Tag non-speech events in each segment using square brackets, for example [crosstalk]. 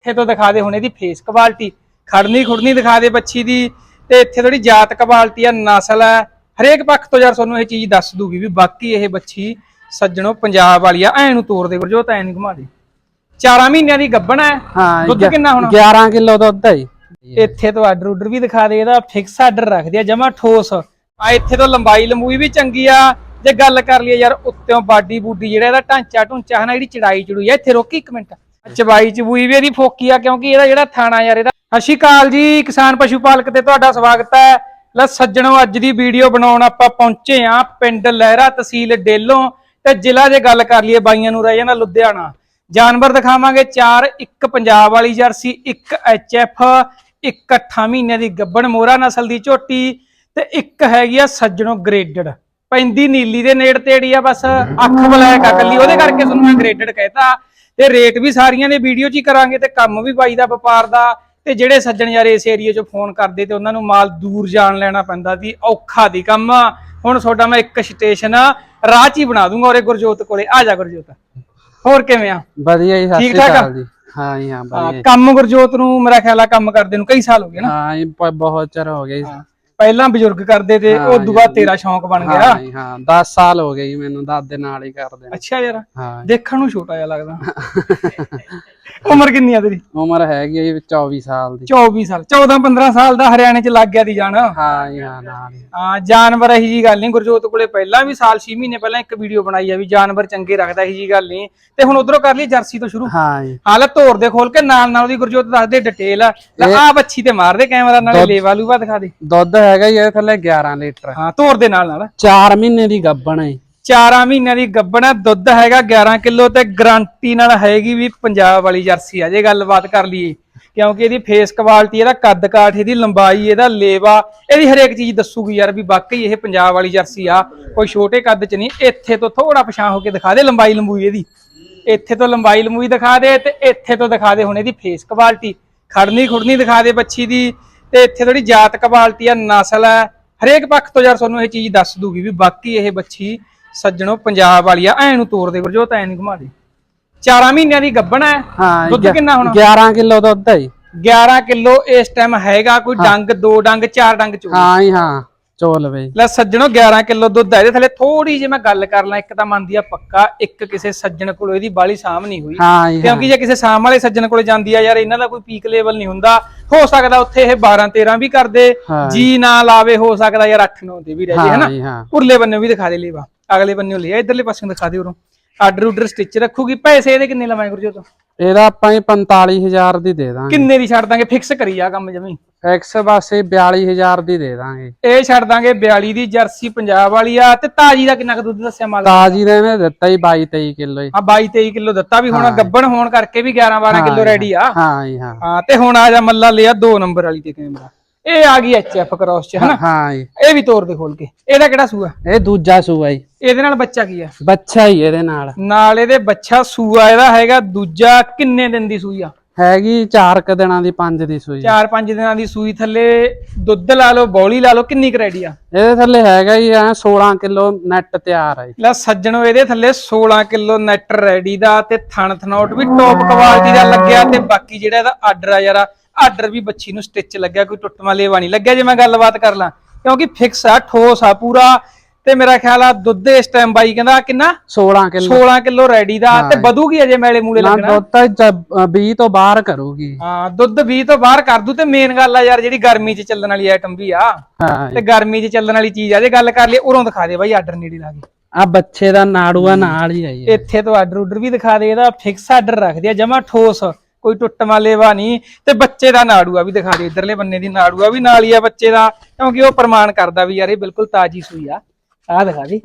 ਇੱਥੇ ਤੋਂ ਦਿਖਾ ਦੇ ਹੁਣ ਇਹਦੀ ਫੇਸ ਕੁਆਲਿਟੀ ਖੜਨੀ ਖੁੜਨੀ ਦਿਖਾ ਦੇ ਬੱਚੀ ਦੀ। ਤੇ ਇੱਥੇ ਥੋੜੀ ਜਾਤ ਕੁਆਲਿਟੀ ਆ ਨਸਲ ਹੈ ਹਰੇਕ ਪੱਖ ਤੋਂ ਯਾਰ ਤੁਹਾਨੂੰ ਇਹ ਚੀਜ਼ ਦੱਸ ਦੂਗੀ ਵੀ ਬਾਕੀ ਇਹ ਬੱਚੀ ਸੱਜਣੋ ਪੰਜਾਬ ਵਾਲੀ ਆ। ਐ ਨੂੰ ਤੋੜ ਦੇ ਗੁਰਜੋਤ ਐ ਨਹੀਂ ਘੁਮਾ ਦੇ। 4 ਮਹੀਨਿਆਂ ਦੀ ਗੱਭਣ ਹੈ ਹਾਂ ਦੁੱਧ ਕਿੰਨਾ ਹੋਣਾ? 11 ਕਿਲੋ ਦੁੱਧ ਹੈ ਇੱਥੇ ਤੋਂ ਆਰਡਰ ਉਡਰ ਵੀ ਦਿਖਾ ਦੇ ਇਹਦਾ ਫਿਕਸ ਆਰਡਰ ਰੱਖਦੇ ਆ ਜਮਾ ਠੋਸ। ਆ ਇੱਥੇ ਤੋਂ ਲੰਬਾਈ ਲੰਬੂਈ ਵੀ ਚੰਗੀ ਆ। ਜੇ ਗੱਲ ਕਰ ਲਈਏ ਯਾਰ ਉੱਤੋਂ ਬਾਡੀ ਬੂਡੀ ਜਿਹੜਾ ਇਹਦਾ ਢਾਂਚਾ ਢੁੰਚਾ ਹਨਾ ਜਿਹੜੀ ਚੜਾਈ ਚੜੂਈ ਆ। ਇੱਥੇ ਰੋਕੀ ਇੱਕ ਮਿੰਟ। ਚਬਾਈ ਚਬੂਈ ਵੀ ਇਹਦੀ ਫੋਕੀ ਆ, ਕਿਉਂਕਿ ਇਹਦਾ ਜਿਹੜਾ ਥਾਣਾ ਯਾਰ, ਇਹਦਾ ਸਤਿ ਸ਼੍ਰੀ ਅਕਾਲ ਜੀ, ਕਿਸਾਨ ਪਸ਼ੂ ਪਾਲਕ ਤੇ ਤੁਹਾਡਾ ਸਵਾਗਤ ਹੈ। ਲੈ ਸੱਜਣੋ, ਅੱਜ ਦੀ ਵੀਡੀਓ ਬਣਾਉਣ ਆਪਾਂ ਪਹੁੰਚੇ ਆ ਪਿੰਡ ਲਹਿਰਾ ਤਹਿਸੀਲ ਡੇਲੋਂ ਤੇ ਜ਼ਿਲ੍ਹਾ ਜੇ ਗੱਲ ਕਰ ਲਈਏ ਬਾਈਆਂ ਨੂੰ ਰਹਿ ਜਾਣਾ ਲੁਧਿਆਣਾ। ਜਾਨਵਰ ਦਿਖਾਵਾਂਗੇ ਚਾਰ, ਇੱਕ ਪੰਜਾਬ ਵਾਲੀ ਜਰਸੀ, ਇੱਕ ਐਚਐਫ ਇੱਕ 8 ਮਹੀਨਿਆਂ ਦੀ ਗੱਬਣ ਮੋਰਾ ਨਸਲ ਦੀ ਝੋਟੀ ਤੇ ਇੱਕ ਹੈਗੀ ਆ ਸੱਜਣੋ ਗ੍ਰੇਡਡ ਪੈਂਦੀ ਨੀਲੀ ਦੇ ਨੇੜ ਤੇੜੀ ਆ ਬਸ, ਅੱਖ ਬਲੈਕ ਆ ਕੱਲੀ, ਉਹਦੇ ਕਰਕੇ ਤੁਹਾਨੂੰ ਮੈਂ ਗ੍ਰੇਡਡ ਕਹਿਤਾ। ਤੇ ਰੇਟ ਵੀ ਸਾਰੀਆਂ ਦੇ ਵੀਡੀਓ 'ਚ ਹੀ ਕਰਾਂਗੇ ਤੇ ਕੰਮ ਵੀ ਬਾਈ ਦਾ ਵਪਾਰ ਦਾ ਤੇ ਜਿਹੜੇ ਸੱਜਣ ਯਾਰ ਇਸ ਏਰੀਆ 'ਚੋਂ ਫੋਨ ਕਰਦੇ ਤੇ ਉਹਨਾਂ ਨੂੰ ਮਾਲ ਦੂਰ ਜਾਣ ਲੈਣਾ ਪੈਂਦਾ ਸੀ ਔਖਾ ਦੀ ਕੰਮ। ਹੁਣ ਤੁਹਾਡਾ ਮੈਂ ਇੱਕ ਸਟੇਸ਼ਨ ਰਾਹ 'ਚ ਹੀ ਬਣਾ ਦੂੰਗਾ ਔਰੇ ਗੁਰਜੋਤ ਕੋਲੇ। ਆ ਜਾ ਗੁਰਜੋਤ। ਹੋਰ ਕਿਵੇਂ ਆ? ਵਧੀਆ ਜੀ ਸਤਿ ਠੀਕ ਸ਼੍ਰੀ? ਅਕਾਲ ਜੀ। ਹਾਂ ਜੀ ਹਾਂ ਵਧੀਆ ਕੰਮ ਗੁਰਜੋਤ ਨੂੰ ਮੇਰਾ ਖਿਆਲ ਆ ਕੰਮ ਕਰਦੇ ਨੂੰ ਕਈ ਸਾਲ ਹੋ ਗਏ ਨਾ। ਹਾਂ ਜੀ ਬਹੁਤ ਚਿਰ ਹੋ ਗਿਆ ਜੀ। ਪਹਿਲਾਂ ਬਜ਼ੁਰਗ ਕਰਦੇ ਤੇ ਹਾਂ ਬਾਅਦ ਤੇਰਾ ਸ਼ੌਂਕ ਬਣ ਗਿਆ। ਹਾਂ ਜੀ ਹਾਂ 10 ਸਾਲ ਹੋ ਗਏ ਜੀ ਮੈਨੂੰ ਦਾਦੇ ਨਾਲ ਹੀ ਕਰਦੇ ਨੇ। ਅੱਛਾ ਯਾਰ ਹਾਂ। ਦੇਖਣ ਨੂੰ ਛੋਟਾ ਜਿਹਾ ਲੱਗਦਾ। [laughs] ਉਮਰ ਕਿੰਨੀ ਆ ਤੇਰੀ? ਉਮਰ ਹੈਗੀ ਹੈ ਜੀ 24 ਸਾਲ ਦੀ। 24 ਸਾਲ 14 15 ਸਾਲ ਦਾ ਹਰਿਆਣੇ ਚ ਲੱਗ ਗਿਆ ਦੀ ਜਾਣ ਹਾਂ ਜੀ ਹਾਂ ਨਾਲ ਹੀ। ਹਾਂ ਜਾਨਵਰ ਇਹੀ ਜੀ ਗੱਲ ਨਹੀਂ ਗੁਰਜੋਤ ਕੋਲੇ ਪਹਿਲਾਂ ਵੀ ਸਾਲ 6 ਮਹੀਨੇ ਪਹਿਲਾਂ ਇੱਕ ਵੀਡੀਓ ਬਣਾਈ ਆ ਵੀ ਜਾਨਵਰ ਚੰਗੇ ਰੱਖਦਾ ਇਹੀ ਜੀ ਗੱਲ ਨਹੀਂ ਤੇ ਹੁਣ ਉਧਰੋਂ ਕਰ ਲਈ ਜਰਸੀ ਤੋਂ ਸ਼ੁਰੂ। ਹਾਂ ਜੀ। ਹਾਲਤ ਤੋੜ ਦੇ ਖੋਲ ਕੇ ਨਾਲ ਨਾਲ ਉਹਦੀ ਗੁਰਜੋਤ ਦੱਸ ਦੇ ਡਿਟੇਲ ਆ। ਆ ਬੱਚੀ ਤੇ ਮਾਰ ਦੇ ਕੈਮਰਾ ਨਾਲੇ ਲੇਵਾ ਲੂਵਾ ਦਿਖਾ ਦੇ। ਦੁੱਧ ਹੈਗਾ ਜੀ ਇਹਦੇ ਥੱਲੇ 11 ਲੀਟਰ। ਹਾਂ ਦੇ ਨਾਲ ਨਾਲ। 4 ਮਹੀਨੇ ਦੀ ਗੱਭਣ ਹੈ। 4 ਮਹੀਨਿਆਂ ਦੀ ਗੱਬਣ ਹੈ ਦੁੱਧ ਹੈਗਾ 11 ਕਿਲੋ ਤੇ ਗਰੰਟੀ ਨਾਲ ਹੈਗੀ ਵੀ ਪੰਜਾਬ ਵਾਲੀ ਜਰਸੀ ਆ। ਜੇ ਗੱਲਬਾਤ ਕਰ ਲਈਏ, ਕਿਉਂਕਿ ਇਹਦੀ ਫੇਸ ਕੁਆਲਿਟੀ ਇਹਦਾ ਕੱਦ ਕਾਠ, ਇਹਦੀ ਲੰਬਾਈ, ਇਹਦਾ ਲੇਵਾ, ਇਹਦੀ ਹਰੇਕ ਚੀਜ਼ ਦੱਸੂਗੀ ਯਾਰ ਵੀ ਵਾਕਈ ਇਹ ਪੰਜਾਬ ਵਾਲੀ ਜਰਸੀ ਆ। ਕੋਈ ਛੋਟੇ ਕੱਦ ਚ ਨਹੀਂ, ਇੱਥੇ ਤੋਂ ਥੋੜਾ ਪਛਾਣ ਹੋ ਕੇ ਦਿਖਾ ਦੇ ਲੰਬਾਈ ਲੰਬੂਈ ਇਹਦੀ। ਇੱਥੇ ਤੋਂ ਲੰਬਾਈ ਲੰਬੂਈ ਦਿਖਾ ਦੇ ਤੇ ਇੱਥੇ ਤੋਂ ਦਿਖਾ ਦੇ ਹੁਣ ਇਹਦੀ ਫੇਸ ਕੁਆਲਿਟੀ ਖੜਨੀ ਖੁੜਨੀ ਦਿਖਾ ਦੇ ਬੱਚੀ ਦੀ ਤੇ ਇੱਥੇ ਥੋੜੀ ਜਾਤ ਕੁਆਲਿਟੀ ਆ, ਨਸਲ ਹੈ ਹਰੇਕ ਪੱਖ ਤੋਂ ਯਾਰ ਤੁਹਾਨੂੰ ਇਹ ਚੀਜ਼ ਦੱਸ ਦੂਗੀ ਵੀ ਬਾਕੀ ਇਹ ਬੱਚੀ ਸੱਜਣੋ ਪੰਜਾਬ ਵਾਲੀ ਆ ਐ ਨੂੰ ਤੋੜ ਦੇ ਗੁਰਜੋਤ ਐ ਨਹੀਂ ਘੁਮਾ ਦੇ। 4 ਮਹੀਨਿਆਂ ਦੀ ਗੱਬਣ ਹੈ। ਹਾਂ ਦੁੱਧ ਕਿੰਨਾ ਹੋਣਾ? 11 ਕਿਲੋ ਦੁੱਧ ਹੈ ਜੀ। 11 ਕਿਲੋ ਇਸ ਟਾਈਮ ਹੈਗਾ ਕੋਈ ਡੰਗ ਦੋ ਡੰਗ ਚਾਰ ਡੰਗ ਚੋ ਹਾਂ ਜੀ ਹਾਂ ਚੋਲ ਬਈ ਲੈ ਸੱਜਣੋ 11 ਕਿਲੋ ਦੁੱਧ ਹੈ। ਇਹਦੇ ਥੱਲੇ ਥੋੜੀ ਜਿਹੀ ਮੈਂ ਗੱਲ ਕਰ ਲਾਂ ਇੱਕ ਤਾਂ ਮੰਨਦੀ ਆ ਪੱਕਾ ਇੱਕ ਕਿਸੇ ਸੱਜਣ ਕੋਲੋਂ ਇਹਦੀ ਬਾਲੀ ਸਾਂਭ ਨਹੀਂ ਹੋਈ। ਹਾਂ ਹਾਂ। ਕਿਉਂਕਿ ਜੇ ਕਿਸੇ ਸਾਂਭ ਵਾਲੇ ਸੱਜਣ ਕੋਲੇ ਜਾਂਦੀ ਆ ਯਾਰ ਇਹਨਾਂ ਦਾ ਕੋਈ ਪੀਕ ਲੈਵਲ ਨਹੀਂ ਹੁੰਦਾ। ਹੋ ਸਕਦਾ ਉੱਥੇ ਇਹ 12 13 ਵੀ ਕਰਦੇ ਹਾਂ। ਜੀ ਨਾ ਲਾਵੇ ਹੋ ਸਕਦਾ ਯਾਰ 8 9 ਤੇ ਵੀ ਰਹਿ ਜੇ ਹਾਂ ਹਨਾ? ਹਾਂ। ਉਰਲੇ ਬੰਨੇ ਵੀ ਦਿਖਾ ਦੇ ਲੇਵਾ। ਅਗਲੇ ਬੰਨੇ ਲਿਆ ਇਧਰਲੇ ਪਾਸੇ ਦਿਖਾ ਦੇ ਉਰੋਂ। ਆਰਡਰ ਉਡਰ ਸਟਿਚ ਰੱਖੂਗੀ ਪੈਸੇ ਇਹਦੇ ਕਿੰਨੇ ਲਵਾਂਗੇ ਗੁਰਜੋਤ? ਇਹਦਾ ਆਪਾਂ ਹੀ 45000 ਦੀ ਦੇ ਦਾਂਗੇ। ਕਿੰਨੇ ਦੀ ਛੱਡ ਦਾਂਗੇ? ਫਿਕਸ ਕਰੀ ਆ ਕੰਮ ਜਮੀ। ਐਕਸ ਬਾਸੇ 42000 ਦੀ ਦੇ ਦਾਂਗੇ। ਇਹ ਛੱਡ ਦਾਂਗੇ 42 ਦੀ ਜਰਸੀ ਪੰਜਾਬ ਵਾਲੀ ਆ ਤੇ ਤਾਜੀ ਦਾ ਕਿੰਨਾ ਕੁ ਦੁੱਧ ਦੱਸਿਆ ਮਾਲ ਤਾਜੀ ਦੇ ਨੇ ਦਿੱਤਾ ਹੀ 22 23 ਕਿਲੋ ਹੀ। ਆ 22 23 ਕਿਲੋ ਦਿੱਤਾ ਵੀ ਹੁਣ ਗੱਬਣ ਹੋਣ ਕਰਕੇ ਵੀ 11 12 ਕਿਲੋ ਰੈਡੀ ਆ। ਹਾਂ ਜੀ ਹਾਂ। ਹਾਂ ਤੇ ਹੁਣ ਆ ਜਾ ਮੱਲਾ ਲਿਆ 2 ਨੰਬਰ ਵਾਲੀ ਤੇ ਕੈਮਰਾ। ਇਹ ਆ ਗਈ ਐਚਐਫ ਕ੍ਰਾਸ ਚ ਹਨਾ? ਹਾਂ ਜੀ। ਇਹ ਵੀ ਤੋੜ ਦੇ ਖੋਲ ਕੇ। ਇਹਦਾ ਕਿਹੜਾ ਸੂਆ? ਇਹ ਦੂਜਾ ਸੂਆ ਜੀ। ਇਹਦੇ ਨਾਲ ਬੱਚਾ ਕੀ ਆ? ਬੱਚਾ ਹੀ ਇਹਦੇ ਨਾਲ। ਨਾਲ ਇਹਦੇ ਬੱਚਾ ਸੂਆ ਇਹਦਾ ਹੈਗਾ ਦੂਜਾ ਕਿੰਨੇ ਦਿਨ ਦੀ ਸੂਈ ਆ? ਹੈਗੀ 4 ਕ ਦਿਨਾਂ ਦੀ 5 ਦੀ ਸੂਈ। 4-5 ਦਿਨਾਂ ਦੀ ਸੂਈ ਥੱਲੇ ਦੁੱਧ ਲਾ ਲਓ ਬੌਲੀ ਲਾ ਲਓ ਕਿੰਨੀ ਕੁ ਰੈਡੀ ਆ? ਇਹਦੇ ਥੱਲੇ ਹੈਗਾ ਜੀ ਐ 16 ਕਿਲੋ ਨੈਟ ਤਿਆਰ ਹੈ ਜੀ। ਲੈ ਸੱਜਣੋ ਇਹਦੇ ਥੱਲੇ 16 ਕਿਲੋ ਨੈਟ ਰੈਡੀ ਦਾ ਤੇ ਥਣ ਥਨੌਟ ਵੀ ਟੌਪ ਕੁਆਲਿਟੀ ਦਾ ਲੱਗਿਆ ਤੇ ਬਾਕੀ ਜਿਹੜਾ ਇਹਦਾ ਆਰਡਰ ਆ ਯਾਰ ਆਰਡਰ ਵੀ ਬੱਚੀ ਨੂੰ ਸਟਿਚ ਲੱਗਿਆ ਕੋਈ ਟੁੱਟਵਾ ਲੇਵਾ ਨਹੀਂ। ਲੱਗਿਆ ਜੇ ਮੈਂ ਗੱਲਬਾਤ ਕਰ ਲਾਂ ਕਿਉਂਕਿ ਫਿਕਸ ਆ ਠੋਸ ਆ ਪੂਰਾ। ਤੇ ਮੇਰਾ ਖਿਆਲ ਆ ਦੁੱਧ ਇਸ ਟਾਈਮ ਬਾਈ ਕਹਿੰਦਾ ਕਿੰਨਾ? 16 ਕਿਲੋ। 16 ਕਿਲੋ ਰੈਡੀ ਦਾ ਤੇ ਵਧੂਗੀ ਅਜੇ ਮੈਲੇ ਮੂਲੇ ਨਾ ਲੱਗਣਾ ਦੁੱਧ ਤਾਂ ਜ- 20 ਤੋਂ ਬਾਹਰ ਕਰੂਗੀ। ਹਾਂ ਦੁੱਧ 20 ਤੋਂ ਬਾਹਰ ਕਰ ਦੂ ਤੇ ਮੇਨ ਗੱਲ ਆ ਯਾਰ ਜਿਹੜੀ ਗਰਮੀ 'ਚ ਚੱਲਣ ਵਾਲੀ ਆਈਟਮ ਵੀ ਆ। ਤੇ ਗਰਮੀ 'ਚ ਚੱਲਣ ਵਾਲੀ ਚੀਜ਼ ਆ ਜੇ ਗੱਲ ਕਰ ਲਈ ਉਰੋਂ ਦਿਖਾ ਦੇ ਬਾਈ ਆਰਡਰ ਨੇੜੇ ਲਾ ਕੇ। ਆ ਬੱਚੇ ਦਾ ਨਾੜੂਆ ਨਾਲ ਹੀ ਜੀ ਇੱਥੇ ਤੋਂ ਆਰਡਰ ਉਡਰ ਵੀ ਦਿਖਾ ਦੇ ਇਹਦਾ ਫਿਕਸ ਆਰਡਰ ਰੱਖਦੇ ਆ ਜਮਾ ਠੋਸ। ਕੋਈ ਟੁੱਟ ਮਾਲੇਵਾ ਨਹੀਂ, ਤੇ ਬੱਚੇ ਦਾ ਨਾੜੂਆ ਵੀ ਦਿਖਾ ਦਿਓ, ਇਧਰਲੇ ਬੰਨੇ ਦੀ ਨਾੜੂਆ ਵੀ ਨਾਲ ਹੀ ਆ ਬੱਚੇ ਦਾ, ਕਿਉਂਕਿ ਉਹ ਪ੍ਰਮਾਣ ਕਰਦਾ ਵੀ ਯਾਰ ਇਹ ਬਿਲਕੁਲ ਤਾਜੀ ਸੂਈ ਆ। ਆਹ ਦਿਖਾ ਦੇ।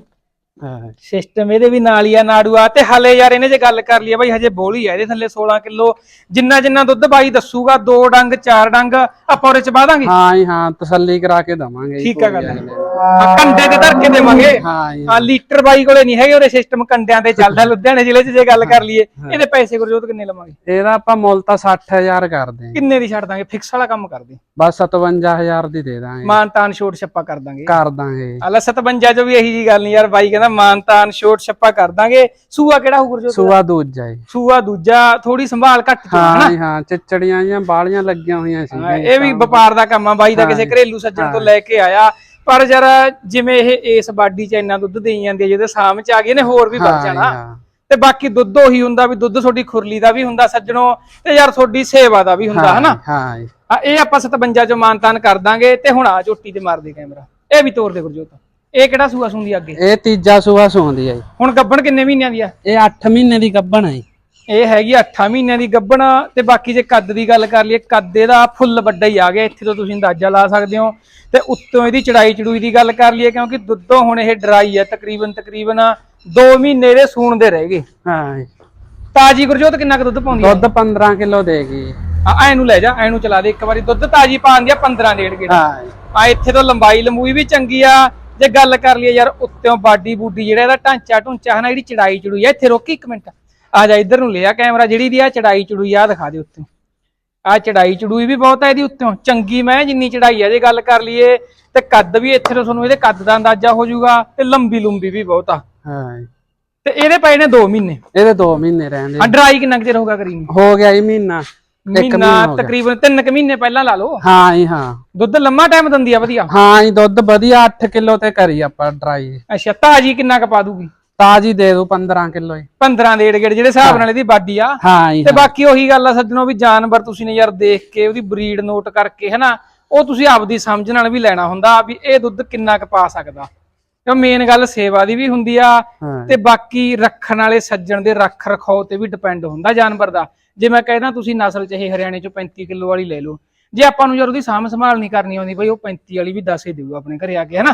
ਹਾਂ। ਸਿਸਟਮ ਇਹਦੇ ਵੀ ਨਾਲ ਹੀ ਆ ਨਾੜੂਆ ਤੇ ਹਲੇ ਯਾਰ ਇਹਨੇ ਜੇ ਗੱਲ ਕਰ ਲਈ ਆ ਬਾਈ ਹਜੇ ਬੋਲੀ ਆ ਇਹਦੇ ਥੱਲੇ 16 ਕਿਲੋ ਜਿੰਨਾ ਜਿੰਨਾ ਦੁੱਧ ਬਾਈ ਦੱਸੂਗਾ ਦੋ ਡੰਗ ਚਾਰ ਡੰਗ ਆਪਾਂ ਉਹਦੇ ਚ ਬਾਦਾਂਗੇ ਹਾਂ ਜੀ ਹਾਂ ਤਸੱਲੀ ਕਰਾ ਕੇ ਦਵਾਂਗੇ ਠੀਕ ਆ ਗੱਲ ਆ। ਕੰਡੇ ਤੇ ਧਰ ਕੇ ਦੇਵਾਂਗੇ। ਹਾਂ ਜੀ ਆ ਲੀਟਰ ਬਾਈ ਕੋਲੇ ਨਹੀਂ ਹੈਗੇ ਉਹਦੇ ਸਿਸਟਮ ਕੰਡਿਆਂ ਤੇ ਚੱਲਦਾ ਲੁਧਿਆਣੇ ਜ਼ਿਲ੍ਹੇ 'ਚ ਜੇ ਗੱਲ ਕਰ ਲਈਏ ਇਹਦੇ ਪੈਸੇ ਗੁਰਜੋਤ ਕਿੰਨੇ ਲਵਾਂਗੇ? ਇਹਦਾ ਆਪਾਂ ਮੁੱਲ ਤਾਂ 60000 ਕਰਦੇ ਹਾਂ ਕਿੰਨੇ ਦੀ ਛੱਡ ਦਾਂਗੇ? ਫਿਕਸ ਵਾਲਾ ਕੰਮ ਕਰਦੇ ਬਸ 57000 ਦੀ ਦੇ ਦਾਂਗੇ। ਮਾਨ ਤਾਨ ਛੋਟ ਛੱਪਾ ਕਰ ਦਾਂਗੇ। ਕਰ ਦਾਂਗੇ। ਆਲਾ 57 ਚੋਂ ਵੀ ਇਹੀ ਜੀ ਗੱਲ ਨਹੀਂ ਯਾਰ ਬਾਈ ਕਹਿੰਦਾ ਕਹਿੰਦਾ ਮਾਨਤਾਨ ਛੋਟ ਛੱਪਾ ਕਰ ਦਾਂਗੇ। ਸੂਆ ਕਿਹੜਾ ਹੋਊ ਗੁਰਜੋਤ? ਸੂਆ ਦੂਜਾ ਜੀ। ਸੂਆ ਦੂਜਾ ਥੋੜੀ ਸੰਭਾਲ ਘੱਟ ਚੋ ਹਾਂ ਜੀ ਹਾਂ ਚਿਚੜੀਆਂ ਜਾਂ ਬਾਲੀਆਂ ਲੱਗੀਆਂ ਹੋਈਆਂ ਸੀ ਹਾਂ, ਇਹ ਵੀ ਵਪਾਰ ਦਾ ਕੰਮ ਆ ਬਾਈ ਦਾ ਕਿਸੇ ਘਰੇਲੂ ਸੱਜਣ ਤੋਂ ਲੈ ਕੇ ਆਇਆ। ਪਰ ਜਰਾ ਜਿਵੇਂ ਇਹ ਇਸ ਬਾਡੀ ਚ ਇੰਨਾ ਦੁੱਧ ਦੇਈ ਜਾਂਦੀ ਹੈ ਜਿਹਦੇ ਸਾਹਮ ਚ ਆ ਗਏ ਨੇ ਹੋਰ ਵੀ ਵੱਧ ਜਾਣਾ। ਤੇ ਬਾਕੀ ਦੁੱਧ ਉਹੀ ਹੁੰਦਾ ਵੀ ਦੁੱਧ ਤੁਹਾਡੀ ਖੁਰਲੀ ਦਾ ਵੀ ਹੁੰਦਾ ਸੱਜਣੋ ਤੇ ਯਾਰ ਤੁਹਾਡੀ ਸੇਵਾ ਦਾ ਵੀ ਹੁੰਦਾ ਹਨਾ? ਹਾਂ ਹਾਂ ਇਹ ਆਪਾਂ 57 ਚੋਂ ਮਾਨਤਾਨ ਕਰ ਦਾਂਗੇ ਤੇ ਹੁਣ ਆ ਝੋਟੀ ਤੇ ਮਾਰ ਦੇ ਕੈਮਰਾ। ਇਹ ਵੀ ਤੋਰ ਦੇ ਗੁਰਜੋਤ। ਇਹ ਕਿਹੜਾ ਸੂਆ ਸੁੰਦੀ ਅੱਗੇ? ਇਹ ਤੀਜਾ ਸੂਆ ਸੌਂਦੀ ਹੈ ਜੀ। ਹੁਣ ਗੱਬਣ ਕਿੰਨੇ ਮਹੀਨਿਆਂ ਦੀ ਆ? ਇਹ 8 ਮਹੀਨੇ ਦੀ ਗੱਭਣ ਹੈ ਜੀ। ਇਹ ਹੈਗੀ 8 ਮਹੀਨਿਆਂ ਦੀ ਗੱਬਣ ਤੇ ਬਾਕੀ ਜੇ ਕੱਦ ਦੀ ਗੱਲ ਕਰ ਲਈਏ ਕੱਦ ਇਹਦਾ ਫੁੱਲ ਵੱਡਾ ਹੀ ਆ ਗਿਆ ਇੱਥੇ ਤੋਂ ਤੁਸੀਂ ਅੰਦਾਜ਼ਾ ਲਾ ਸਕਦੇ ਹੋ। ਤੇ ਉੱਤੋਂ ਇਹਦੀ ਚੜਾਈ ਚੜੂਈ ਦੀ ਗੱਲ ਕਰ ਲਈਏ ਕਿਉਂਕਿ ਦੁੱਧੋਂ ਹੁਣ ਇਹ ਡਰਾਈ ਹੈ ਤਕਰੀਬਨ ਤਕਰੀਬਨ 2 ਮਹੀਨੇ ਦੇ ਸੂਣ ਦੇ ਰਹਿ ਗਏ। ਹਾਂ ਜੀ। ਤਾਜੀ ਗੁਰਜੋਤ ਕਿੰਨਾ ਕੁ ਦੁੱਧ ਪਾਉਂਦੀ ਆ? ਦੁੱਧ 15 ਕਿਲੋ ਦੇਗੀ ਆ ਐ ਨੂੰ ਲੈ ਜਾ ਐ ਨੂੰ ਚਲਾ ਦੇ ਇੱਕ ਵਾਰੀ। ਦੁੱਧ ਤਾਜੀ ਪਾਉਂਦੀ ਆ 15 ਡੇਢ ਗੇੜ ਹਾਂ ਜੀ। ਆ ਇੱਥੇ ਤੋਂ ਲੰਬਾਈ ਲੰਬੂਈ ਵੀ ਚੰਗੀ ਆ ਜੇ ਗੱਲ ਕਰ ਲਈਏ ਯਾਰ ਉੱਤੋਂ ਬਾਡੀ ਬੂਡੀ ਜਿਹੜਾ ਇਹਦਾ ਢਾਂਚਾ ਢੁੰਚਾ ਹਨਾ ਜਿਹੜੀ ਚੜਾਈ ਚੜੂਈ ਆ ਇੱਥੇ ਰੋਕੀ ਇੱਕ ਮਿੰਟ। ਆ ਜਾ ਇੱਧਰ ਨੂੰ ਲਿਆ ਕੈਮਰਾ ਜਿਹੜੀ ਦੀ ਆ ਚੜਾਈ ਚੜੂਈ ਆ ਦਿਖਾ ਦੇ ਉੱਤੇ। ਆ ਚੜਾਈ ਚੜੂਈ ਵੀ ਬਹੁਤ ਆ ਇਹਦੀ ਉੱਤੋਂ। ਚੰਗੀ ਮੈਂ ਜਿੰਨੀ ਚੜਾਈ ਆ ਜੇ ਗੱਲ ਕਰ ਲਈਏ ਤੇ ਕੱਦ ਵੀ ਇੱਥੇ ਤੋਂ ਤੁਹਾਨੂੰ ਇਹਦੇ ਕੱਦ ਦਾ ਅੰਦਾਜ਼ਾ ਹੋ ਜਾਊਗਾ ਤੇ ਲੰਬੀ ਲੰਬੀ ਵੀ ਬਹੁਤ ਆ। ਹਾਂ। ਤੇ ਇਹਦੇ ਪਏ ਨੇ 2 ਮਹੀਨੇ। ਇਹਦੇ 2 ਮਹੀਨੇ ਰਹਿੰਦੇ ਆ ਡਰਾਈ ਕਿੰਨਾ ਕੁ ਚਿਰ ਹੋਗਾ ਕਰੀ? ਨੂੰ ਹੋ ਗਿਆ ਜੀ ਮਹੀਨਾ। ਮਹੀਨਾ ਮਹੀਨਾ ਹੋ ਗਿਆ। ਤਕਰੀਬਨ 3 ਕੁ ਮਹੀਨੇ ਪਹਿਲਾਂ ਲਾ ਲਓ। ਹਾਂ ਜੀ ਹਾਂ। ਦੁੱਧ ਲੰਮਾ ਟਾਈਮ ਦਿੰਦੀ ਆ ਵਧੀਆ। ਹਾਂ ਜੀ ਦੁੱਧ ਵਧੀਆ 8 ਕਿਲੋ ਤੇ ਕਰੀ ਆਪਾਂ ਡਰਾਈ ਅੱਛਾ ਤਾਜੀ ਕਿੰਨਾ ਕ ਪਾ ਦੂਗੀ? ਤਾਜੀ ਦੇ ਦੂ 15 ਕਿਲੋ ਜੀ। 15 ਦੇ ਗੇੜ ਜਿਹੜੇ ਹਿਸਾਬ ਨਾਲ ਇਹਦੀ ਬਾਡੀ ਆ। ਹਾਂ ਜੀ ਤੇ ਬਾਕੀ ਉਹੀ ਗੱਲ ਆ ਸੱਜਣੋ ਵੀ ਜਾਨਵਰ ਤੁਸੀਂ ਨੇ ਯਾਰ ਦੇਖ ਕੇ ਉਹਦੀ ਬਰੀਡ ਨੋਟ ਕਰਕੇ ਹਨਾ ਉਹ ਤੁਸੀਂ ਆਪਦੀ ਸਮਝ ਨਾਲ ਵੀ ਲੈਣਾ ਹੁੰਦਾ ਵੀ ਇਹ ਦੁੱਧ ਕਿੰਨਾ ਕੁ ਪਾ ਸਕਦਾ। ਕਿਉਂ ਮੇਨ ਗੱਲ ਸੇਵਾ ਦੀ ਵੀ ਹੁੰਦੀ ਆ ਹਾਂ। ਤੇ ਬਾਕੀ ਰੱਖਣ ਵਾਲੇ ਸੱਜਣ ਦੇ ਰੱਖ ਰਖਾਓ ਤੇ ਵੀ ਡਿਪੈਂਡ ਹੁੰਦਾ ਜਾਨਵਰ ਦਾ। ਜੇ ਮੈਂ ਕਹਿੰਦਾ ਤੁਸੀਂ ਨਸਲ ਚ ਇਹ ਹਰਿਆਣੇ ਚੋਂ 35 ਕਿਲੋ ਵਾਲੀ ਲੈ ਲਓ ਜੇ ਆਪਾਂ ਨੂੰ ਯਾਰ ਉਹਦੀ ਸਾਂਭ ਸੰਭਾਲ ਨਹੀਂ ਕਰਨੀ ਆਉਂਦੀ ਬਈ ਉਹ 35 ਵਾਲੀ ਵੀ 10 ਹੀ ਦੇਊ ਆਪਣੇ ਘਰੇ ਆ ਕੇ ਹਨਾ?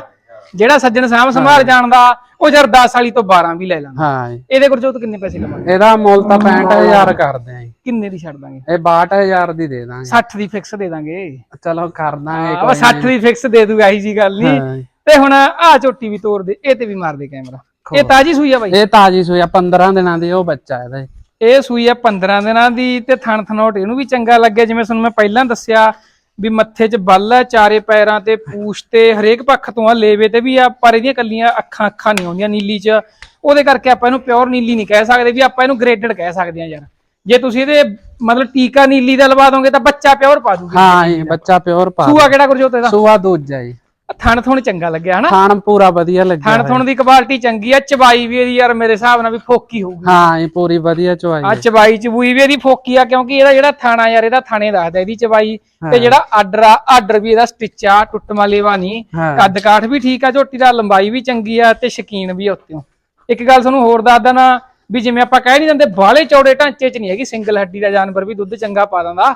ਜਿਹੜਾ ਸੱਜਣ ਸਾਂਭ ਸੰਭਾਲ ਜਾਣਦਾ ਉਹ ਯਾਰ 10 ਵਾਲੀ ਤੋਂ 12 ਵੀ ਲੈ ਲੈਂਦਾ। ਹਾਂ। ਜੀ ਇਹਦੇ ਗੁਰਜੋਤ ਕਿੰਨੇ ਪੈਸੇ ਲਵਾਂਗੇ ਇਹਦਾ ਮੁੱਲ ਤਾਂ 65000 ਕਰਦੇ ਆਂ ਜੀ ਕਿੰਨੇ ਦੀ ਛੱਡ ਦਾਂਗੇ? ਇਹ 62000 ਦੀ ਦੇ ਦਾਂਗੇ। 60 ਦੀ ਫਿਕਸ ਦੇ ਦਾਂਗੇ। ਚਲੋ ਕਰ ਦਾਂਗੇ ਉਹ 60 ਦੀ ਫਿਕਸ ਦੇ ਦੂਗਾ ਇਹੀ ਜੀ ਗੱਲ ਨਹੀਂ ਹਾਂ। ਤੇ ਹੁਣ ਆ ਝੋਟੀ ਵੀ ਤੋੜ ਦੇ ਇਹ ਤੇ ਵੀ ਮਾਰ ਦੇ ਕੈਮਰਾ। ਇਹ ਤਾਜੀ ਸੂਈ ਆ ਬਾਈ? ਇਹ ਤਾਜੀ ਸੂਈ ਆ 15 ਦਿਨਾਂ ਦੀ ਉਹ ਬੱਚਾ ਇਹਦਾ। ਇਹ ਸੂਈ ਆ 15 ਦਿਨਾਂ ਦੀ ਤੇ ਥਣ ਥਨੋਟ ਇਹਨੂੰ ਵੀ ਚੰਗਾ ਲੱਗਿਆ। ਜਿਵੇਂ ਤੁਹਾਨੂੰ ਮੈਂ ਪਹਿਲਾਂ ਦੱਸਿਆ ਵੀ ਮੱਥੇ 'ਚ ਬੱਲ ਹੈ ਚਾਰੇ ਪੈਰਾਂ ਤੇ ਪੂਛ ਤੇ ਹਰੇਕ ਪੱਖ ਤੋਂ ਆ ਲੇਵੇ ਤੇ ਵੀ ਆ ਪਰ ਇਹਦੀਆਂ ਕੱਲੀਆਂ ਅੱਖਾਂ ਅੱਖਾਂ ਨਹੀਂ ਆਉਂਦੀਆਂ ਨੀਲੀ 'ਚ। ਉਹਦੇ ਕਰਕੇ ਆਪਾਂ ਇਹਨੂੰ ਪਿਓਰ ਨੀਲੀ ਨਹੀਂ ਕਹਿ ਸਕਦੇ ਵੀ ਆਪਾਂ ਇਹਨੂੰ ਗ੍ਰੇਡਡ ਕਹਿ ਸਕਦੇ ਆ ਯਾਰ। ਜੇ ਤੁਸੀਂ ਇਹਦੇ ਮਤਲਬ ਟੀਕਾ ਨੀਲੀ ਦਾ ਲਵਾ ਦੋਗੇ ਤਾਂ ਬੱਚਾ ਪਿਓਰ ਪਾ ਦੂਗੀ। ਹਾਂ ਜੀ ਬੱਚਾ ਪਿਓਰ ਪਾ ਸੂਆ ਕਿਹੜਾ ਗੁਰਜੋਤ ਇਹਦਾ? ਸੂਆ ਦੂਜਾ ਜੀ। ਥਣ ਥੁਣ ਚੰਗਾ ਲੱਗਿਆ ਹਨਾ? ਖਾਣ ਪੂਰਾ ਵਧੀਆ ਲੱਗਿਆ ਥਣ ਥੁਣ ਦੀ ਕੁਆਲਿਟੀ ਚੰਗੀ ਆ ਚਬਾਈ ਵੀ ਇਹਦੀ ਯਾਰ ਮੇਰੇ ਹਿਸਾਬ ਨਾਲ ਵੀ ਫੋਕੀ ਹੋਊਗੀ। ਹਾਂ ਇਹ ਪੂਰੀ ਵਧੀਆ ਚੁਆਈ ਆ। ਚਬਾਈ ਚਬੂਈ ਵੀ ਇਹਦੀ ਫੋਕੀ ਆ ਕਿਉਂਕਿ ਇਹਦਾ ਜਿਹੜਾ ਥਾਣਾ ਯਾਰ ਇਹਦਾ ਥਾਣੇ ਦੱਸਦਾ ਇਹਦੀ ਚਬਾਈ। ਤੇ ਜਿਹੜਾ ਆਰਡਰ ਆ ਆਰਡਰ ਵੀ ਇਹਦਾ ਸਟਿਚ ਆ ਟੁੱਟਮਾ ਲੇਵਾ ਨਹੀਂ ਕੱਦ ਕਾਠ ਵੀ ਠੀਕ ਆ ਝੋਟੀ ਦਾ ਲੰਬਾਈ ਵੀ ਚੰਗੀ ਆ ਤੇ ਸ਼ਕੀਨ ਵੀ ਆ ਉੱਤੋਂ। ਇੱਕ ਗੱਲ ਤੁਹਾਨੂੰ ਹੋਰ ਦੱਸਦਾ ਨਾ ਵੀ ਜਿਵੇਂ ਆਪਾਂ ਕਹਿ ਨਹੀਂ ਦਿੰਦੇ ਬਾਲੇ ਚੌੜੇ ਢਾਂਚੇ 'ਚ ਨਹੀਂ ਹੈਗੀ ਸਿੰਗਲ ਹੱਡੀ ਦਾ ਜਾਨਵਰ ਵੀ ਦੁੱਧ ਚੰਗਾ ਪਾ ਦਿੰਦਾ।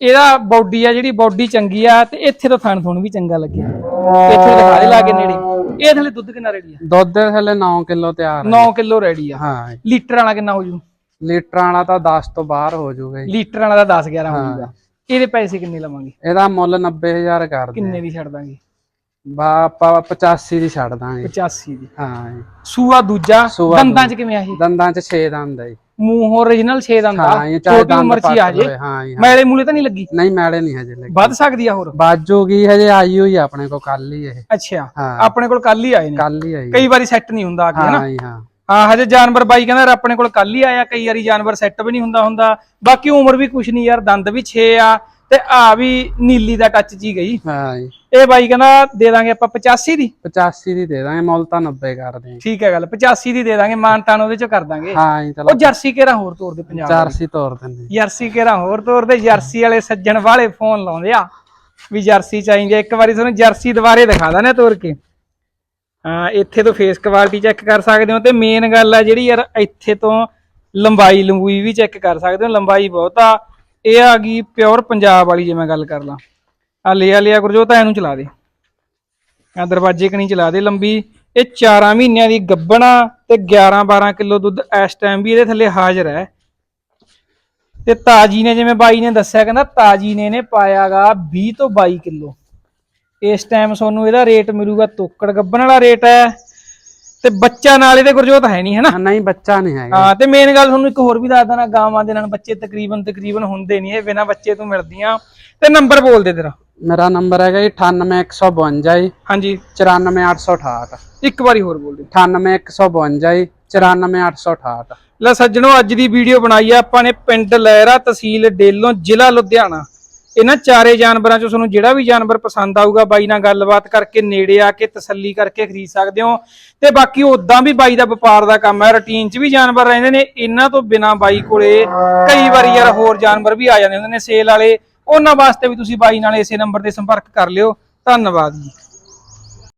ਇਹਦਾ ਬਾਡੀ ਆ ਜਿਹੜੀ ਬਾਡੀ ਚੰਗੀ ਆ ਤੇ ਇੱਥੇ ਤੋਂ ਥਣ ਥੁਣ ਵੀ ਚੰਗਾ ਲੱਗਿਆ। ਇੱਥੇ ਦਿਖਾ ਦੇ ਲਾ ਕੇ ਨੇੜੇ। ਇਹ ਥਲੇ ਦੁੱਧ ਕਿੰਨਾ ਰੈਡੀ ਆ? ਦੁੱਧ ਥੱਲੇ 9 ਕਿਲੋ ਤਿਆਰ ਹੈ 9 ਕਿਲੋ ਰੈਡੀ ਆ। ਹਾਂ। ਲੀਟਰ ਵਾਲਾ ਕਿੰਨਾ ਹੋ ਜੂ ਲੀਟਰਾਂ ਵਾਲਾ ਤਾਂ 10 ਤੋਂ ਬਾਹਰ ਹੋ ਜਾਊਗਾ ਜੀ। ਲੀਟਰ ਵਾਲਾ ਦਾ 10 11 ਹੋ। ਜੂਗਾ ਇਹਦੇ ਪੈਸੇ ਕਿੰਨੇ ਲਵਾਂਗੇ? ਇਹਦਾ ਮੁੱਲ 90000 ਕਰ ਦੇ ਕਿੰਨੇ ਦੀ ਛੱਡ ਦਾਂਗੇ? ਬਾ ਆਪਾਂ 85 ਦੀ ਛੱਡ ਦਾਂਗੇ। 85 ਦੀ। ਹਾਂ ਜੀ। ਸੂਆ ਦੂਜਾ ਸੂਆ ਦੰਦਾਂ 'ਚ ਕਿਵੇਂ ਆ ਇਹ? ਦੰਦਾਂ 'ਚ 6 ਦੰਦ ਹੈ ਜੀ। ਮੂੰਹ origignal 6 ਦੰਦ ਆ। ਛੋਟੀ ਉਮਰ 'ਚ ਆ ਜੇ ਹਾਂ। ਮੈਲੇ ਮੂਲੇ ਤਾਂ ਨਹੀਂ ਲੱਗੀ? ਨਹੀਂ ਮੈਲੇ ਨਹੀਂ ਹਜੇ ਲੱਗੇ। ਵੱਧ ਸਕਦੀ ਆ ਹੋਰ? ਬਾਜੂਗੀ ਹਜੇ ਆਈ ਹੋਈ ਆ ਆਪਣੇ ਕੋ ਕੱਲ ਹੀ ਇਹ। ਅੱਛਾ ਆਪਣੇ ਕੋਲ ਕੱਲ ਹੀ ਆਏ ਨੇ। ਕੱਲ ਹੀ ਆਈ ਕਈ ਵਾਰੀ ਸੈੱਟ ਨਹੀਂ ਹੁੰਦਾ ਆ ਕੇ ਹਨਾ? ਹਾਂ ਜੀ ਹਾਂ। ਹਾਂ ਹਜੇ ਜਾਨਵਰ ਬਾਈ ਕਹਿੰਦਾ ਆਪਣੇ ਕੋਲ ਕੱਲ ਹੀ ਆਇਆ ਕਈ ਵਾਰੀ ਜਾਨਵਰ ਸੈੱਟ ਵੀ ਨਹੀਂ ਹੁੰਦਾ ਹੁੰਦਾ। ਬਾਕੀ ਉਮਰ ਵੀ ਕੁਛ ਨਹੀਂ ਯਾਰ ਦੰਦ ਵੀ 6 ਆ। ਤੇ ਆ ਵੀ ਨੀਲੀ ਦਾ ਟੱਚ ਜੀ ਗਈ। ਹਾਂ ਜੀ। ਇਹ ਬਾਈ ਕਹਿੰਦਾ ਦੇ ਦਾਂਗੇ ਆਪਾਂ 85 ਦੀ। 85 ਦੀ ਦੇ ਦਾਂਗੇ ਮੁੱਲ ਤਾਂ 90 ਕਰ ਦੇ। ਠੀਕ ਹੈ ਗੱਲ 85 ਦੀ ਦੇ ਦਾਂਗੇ ਮਾਨਤਾਨ ਉਹਦੇ ਚ ਕਰ ਦਾਂਗੇ। ਹਾਂ ਜੀ ਚਲੋ। ਉਹ ਜਰਸੀ ਕੇਰਾ ਹੋਰ ਤੋਰ ਦੇ ਪੰਜਾਬ ਚਾਰਸੀ ਤੋਰ ਦਿੰਦੇ। ਜਰਸੀ ਕੇਰਾ ਹੋਰ ਤੋਰ ਦੇ? ਜਰਸੀ ਵਾਲੇ ਸੱਜਣ ਵਾਲੇ ਫੋਨ ਲਾਉਂਦੇ ਆ ਵੀ ਜਰਸੀ ਚਾਹੀਦੀ ਆ। ਇੱਕ ਵਾਰੀ ਤੁਹਾਨੂੰ ਜਰਸੀ ਦੁਬਾਰੇ ਦਿਖਾ ਦਾਂ ਤੋਰ ਕੇ। ਹਾਂ ਇੱਥੇ ਤੋਂ ਫੇਸ ਕੁਆਲਿਟੀ ਚੈੱਕ ਕਰ ਸਕਦੇ ਹੋ ਤੇ ਮੇਨ ਗੱਲ ਆ ਜਿਹੜੀ ਯਾਰ ਇੱਥੇ ਤੋਂ ਲੰਬਾਈ ਲੰਬੂਈ ਵੀ ਚੈੱਕ ਕਰ ਸਕਦੇ ਹੋ। ਲੰਬਾਈ ਬਹੁਤ ਆ। ਇਹ ਆ ਗਈ ਪਿਓਰ ਪੰਜਾਬ ਵਾਲੀ ਜੇ ਮੈਂ ਗੱਲ ਕਰ ਲਾਂ। ਆ ਲਿਆ ਲਿਆ ਗੁਰਜੋਤ ਇਹਨੂੰ ਚਲਾ ਦੇ। ਆ ਦਰਵਾਜ਼ੇ ਕਣੀ ਚਲਾ ਦੇ ਲੰਬੀ। ਇਹ 4 ਮਹੀਨਿਆਂ ਦੀ ਗੱਬਣਾ ਤੇ 11 12 ਕਿਲੋ ਦੁੱਧ ਇਸ ਟਾਈਮ ਵੀ ਇਹਦੇ ਥੱਲੇ ਹਾਜ਼ਰ ਹੈ। ਤੇ ਤਾਜੀ ਨੇ ਜਿਵੇਂ ਬਾਈ ਨੇ ਦੱਸਿਆ, ਕਹਿੰਦਾ ਤਾਜੀ ਨੇ ਨੇ ਪਾਇਆਗਾ 20 ਤੋਂ 22 ਕਿਲੋ। ਇਸ ਟਾਈਮ ਤੁਹਾਨੂੰ ਇਹਦਾ ਰੇਟ ਮਿਲੂਗਾ ਤੋਕੜ ਗੱਬਣ ਵਾਲਾ ਰੇਟ ਹੈ। ਤੇ ਬੱਚਾ ਨਾਲ ਇਹਦੇ ਗੁਰਜੋਤ ਹੈ ਨਹੀਂ ਹਨਾ? ਹਾਂ, ਨਹੀਂ ਬੱਚਾ ਨਹੀਂ ਹੈਗਾ। ਹਾਂ ਤੇ ਮੇਨ ਗੱਲ ਤੁਹਾਨੂੰ ਇੱਕ ਹੋਰ ਵੀ ਦੱਸ ਦਣਾ ਗਾਵਾਂ ਦੇ ਨਾਲ ਬੱਚੇ ਤਕਰੀਬਨ ਤਕਰੀਬਨ ਹੁੰਦੇ ਨਹੀਂ ਇਹ ਬਿਨਾਂ ਬੱਚੇ ਤੋਂ ਮਿਲਦੀਆਂ। ਤੇ ਨੰਬਰ ਬੋਲ ਦੇ ਤੇਰਾ। ਮੇਰਾ ਨੰਬਰ ਹੈਗਾ ਜੀ 98152 ਜੀ ਹਾਂਜੀ। 94868 ਇੱਕ ਵਾਰੀ ਹੋਰ ਬੋਲ ਦਿਓ 98152 ਜੀ 94868 ਲੈ ਸੱਜਣੋ ਅੱਜ ਦੀ ਵੀਡੀਓ ਬਣਾਈ ਆ ਆਪਾਂ ਨੇ ਪਿੰਡ ਲਹਿਰਾ ਤਹਿਸੀਲ ਡੇਲੋਂ ਜ਼ਿਲ੍ਹਾ ਲੁਧਿਆਣਾ। ਇਹਨਾਂ ਚਾਰੇ ਜਾਨਵਰਾਂ ਚੋਂ ਤੁਹਾਨੂੰ ਜਿਹੜਾ ਵੀ ਜਾਨਵਰ ਪਸੰਦ ਆਊਗਾ ਬਾਈ ਨਾਲ ਗੱਲਬਾਤ ਕਰਕੇ, ਨੇੜੇ ਆ ਕੇ ਤਸੱਲੀ ਕਰਕੇ ਖਰੀਦ ਸਕਦੇ ਹੋ। ਤੇ ਬਾਕੀ ਉਦਾਂ ਵੀ ਬਾਈ ਦਾ ਵਪਾਰ ਦਾ ਕੰਮ ਹੈ, ਰੁਟੀਨ 'ਚ ਵੀ ਜਾਨਵਰ ਰਹਿੰਦੇ ਨੇ। ਇਹਨਾਂ ਤੋਂ ਬਿਨਾ ਬਾਈ ਕੋਲੇ ਕਈ ਵਾਰੀ ਯਾਰ ਹੋਰ ਜਾਨਵਰ ਵੀ ਆ ਜਾਂਦੇ ਹੁੰਦੇ ਨੇ ਸੇਲ ਵਾਲੇ। ਉਹਨਾਂ ਵਾਸਤੇ ਵੀ ਤੁਸੀਂ ਬਾਈ ਨਾਲ ਇਸੇ ਨੰਬਰ ਤੇ ਸੰਪਰਕ ਕਰ ਲਿਓ। ਧੰਨਵਾਦ ਜੀ।